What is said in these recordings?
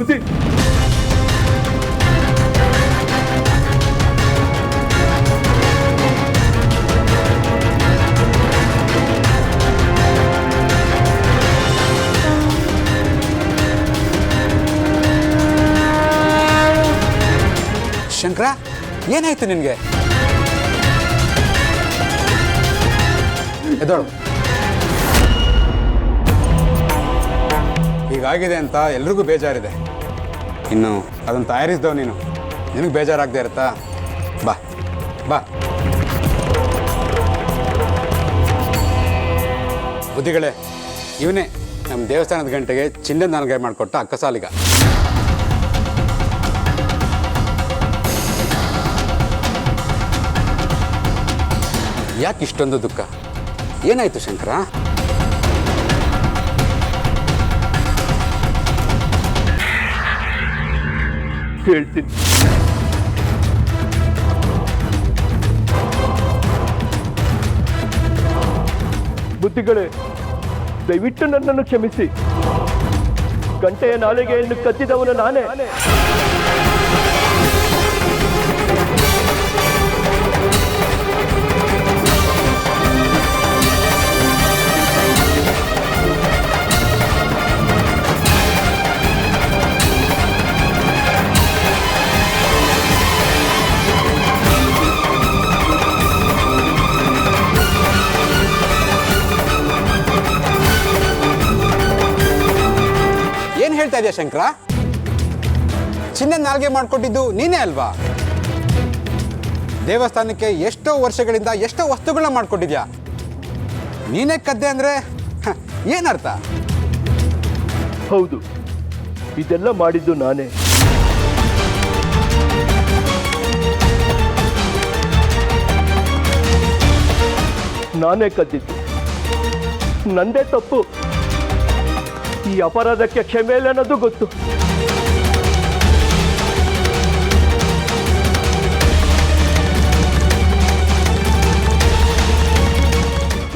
ಬುದ್ಧಿ ಶಂಕರ ಏನಾಯ್ತು ನಿನಗೆ? ಎದೋಳು ಹೀಗಾಗಿದೆ ಅಂತ ಎಲ್ರಿಗೂ ಬೇಜಾರಿದೆ. ಇನ್ನು ಅದನ್ನು ತಯಾರಿಸಿದವು ನೀನು. ನಿನಗೆ ಬೇಜಾರಾಗದೆ ಇರುತ್ತಾ? ಬಾ ಬಾ. ಬುದ್ಧಿಗಳೇ, ಇವನೇ ನಮ್ಮ ದೇವಸ್ಥಾನದ ಗಂಟೆಗೆ ಚಿನ್ನದ ನನಗೆ ಮಾಡಿಕೊಟ್ಟ ಅಕ್ಕಸಾಲಿಗ ಯಾಕೆ ಇಷ್ಟೊಂದು ದುಃಖ? ಏನಾಯಿತು ಶಂಕರ? ಹೇಳ್ತೀನಿ. ಬುದ್ಧಿಗಳೇ ದಯವಿಟ್ಟು ನನ್ನನ್ನು ಕ್ಷಮಿಸಿ. ಗಂಟೆಯ ನಾಲಿಗೆಯನ್ನು ಕತ್ತಿದವನು ನಾನೇ. ಏನು ಹೇಳ್ತಾ ಇದೆಯಾ ಶಂಕರ? ಚಿನ್ನ ನಾಲ್ಗೆ ಮಾಡಿಕೊಟ್ಟಿದ್ದು ನೀನೇ ಅಲ್ವಾ? ದೇವಸ್ಥಾನಕ್ಕೆ ಎಷ್ಟೋ ವರ್ಷಗಳಿಂದ ಎಷ್ಟೋ ವಸ್ತುಗಳನ್ನ ಮಾಡಿಕೊಟ್ಟಿದ್ಯಾ? ನೀನೇ ಕದ್ದೆ ಅಂದ್ರೆ ಏನರ್ಥ? ಹೌದು, ಇದೆಲ್ಲ ಮಾಡಿದ್ದು ನಾನೇ. ನಾನೇ ಕದ್ದಿದ್ದು. ನಂದೇ ತಪ್ಪು. ಈ ಅಪರಾಧಕ್ಕೆ ಕ್ಷಮೆ ಇಲ್ಲ ಅನ್ನೋದು ಗೊತ್ತು.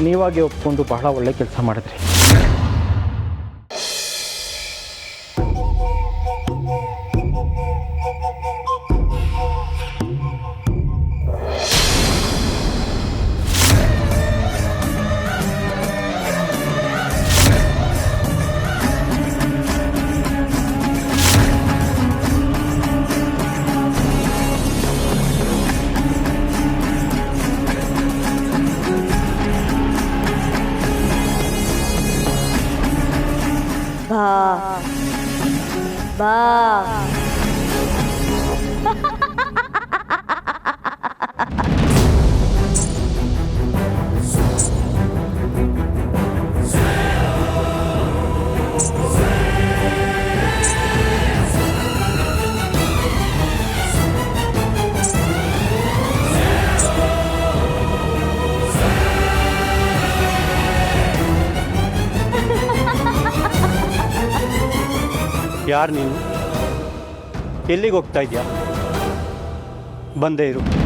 ನೀವಾಗಿ ಒಪ್ಕೊಂಡು ಬಹಳ ಒಳ್ಳೆ ಕೆಲಸ ಮಾಡಿದ್ರಿ. ಬಾ ಬಾ ಯಾರು ನೀನು? ಎಲ್ಲಿಗೆ ಹೋಗ್ತಾ ಇದೆಯಾ? ಬಂದೇ ಇರು.